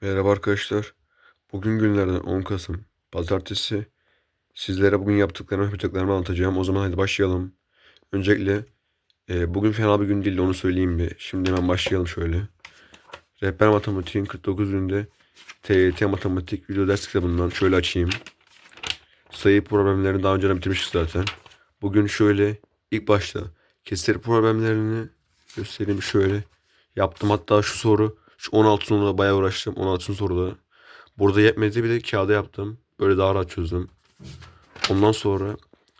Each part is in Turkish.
Merhaba arkadaşlar. Bugün günlerden 10 Kasım. Pazartesi. Sizlere bugün yaptıklarımı yapacaklarımı anlatacağım. O zaman hadi başlayalım. Öncelikle e, bugün fena bir gün değildi onu söyleyeyim bir. Şimdi hemen başlayalım şöyle. Rehber Matematiğin 49 günde TYT Matematik video ders kitabından şöyle açayım. Sayı problemlerini daha önce bitirmiştik zaten. Bugün şöyle ilk başta kesir problemlerini göstereyim şöyle. Yaptım hatta şu soru şu 16 soruda bayağı uğraştım. 16 soruda. Burada yetmedi bir de kağıda yaptım. Böyle daha rahat çözdüm. Ondan sonra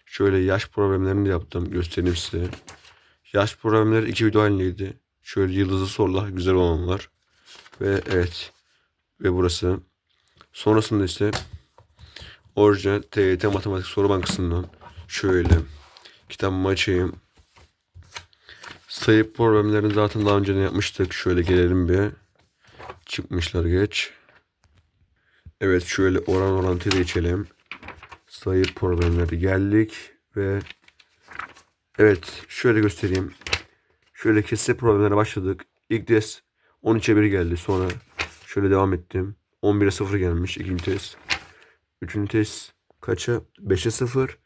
şöyle yaş problemlerini de yaptım. Göstereyim size. Yaş problemleri iki video halindeydi. Şöyle yıldızlı sorular, güzel olanlar. Ve evet. Ve burası. Sonrasında ise orijinal TYT Matematik Soru Bankası'ndan şöyle kitabımı açayım. Sayı problemlerini zaten daha önce de yapmıştık. Şöyle gelelim bir. Çıkmışlar geç. Evet şöyle oran orantıyı da. Sayı problemleri geldik ve evet şöyle göstereyim. Şöyle kesir problemlere başladık. İlk test 13'e 1 geldi. Sonra şöyle devam ettim. 11'e 0 gelmiş ikinci test. Üçüncü test kaça? 5'e 0.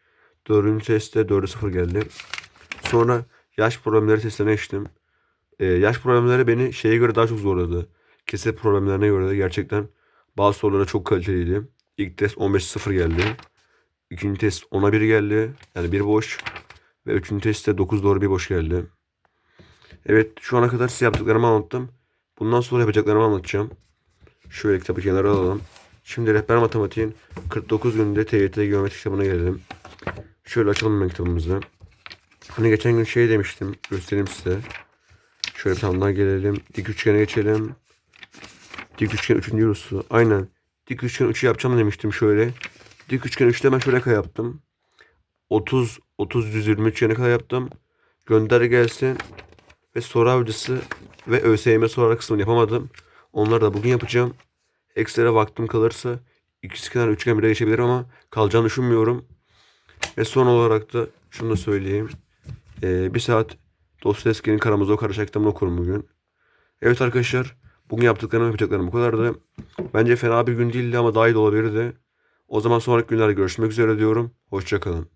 Dördüncü testte 4'e 0 geldi. Sonra yaş problemleri testlerine geçtim. Ee, yaş problemleri beni şeye göre daha çok zorladı. Kesir problemlerine göre de gerçekten bazı sorulara çok kaliteliydi. İlk test 15-0 geldi. İkinci test 10'a 1 geldi. Yani bir boş. Ve üçüncü testte 9 doğru bir boş geldi. Evet şu ana kadar size yaptıklarımı anlattım. Bundan sonra yapacaklarımı anlatacağım. Şöyle kitabı kenara alalım. Şimdi rehber matematiğin 49 günde TYT geometri kitabına gelelim. Şöyle açalım ben kitabımızı. Hani geçen gün şey demiştim. Göstereyim size. Şöyle bir gelelim. Dik üçgene geçelim. Dik üçgen 3. yorusu. Aynen. Dik üçgen 3'ü yapacağım demiştim şöyle. Dik üçgen 3'te ben şöyle kare yaptım. 30 30 120 üçgene kadar yaptım. Gönder gelsin. Ve soru avcısı ve ÖSYM soru kısmını yapamadım. Onları da bugün yapacağım. Ekstra vaktim kalırsa ikisi kadar üçgen bile geçebilirim ama kalacağını düşünmüyorum. Ve son olarak da şunu da söyleyeyim. Ee, bir saat Dostoyevski'nin Karamazov Karışık kitabını okurum bugün. Evet arkadaşlar. Bugün yaptıklarım yapacaklarım bu kadardı. Bence fena bir gün değildi ama daha iyi de olabilirdi. O zaman sonraki günlerde görüşmek üzere diyorum. Hoşçakalın.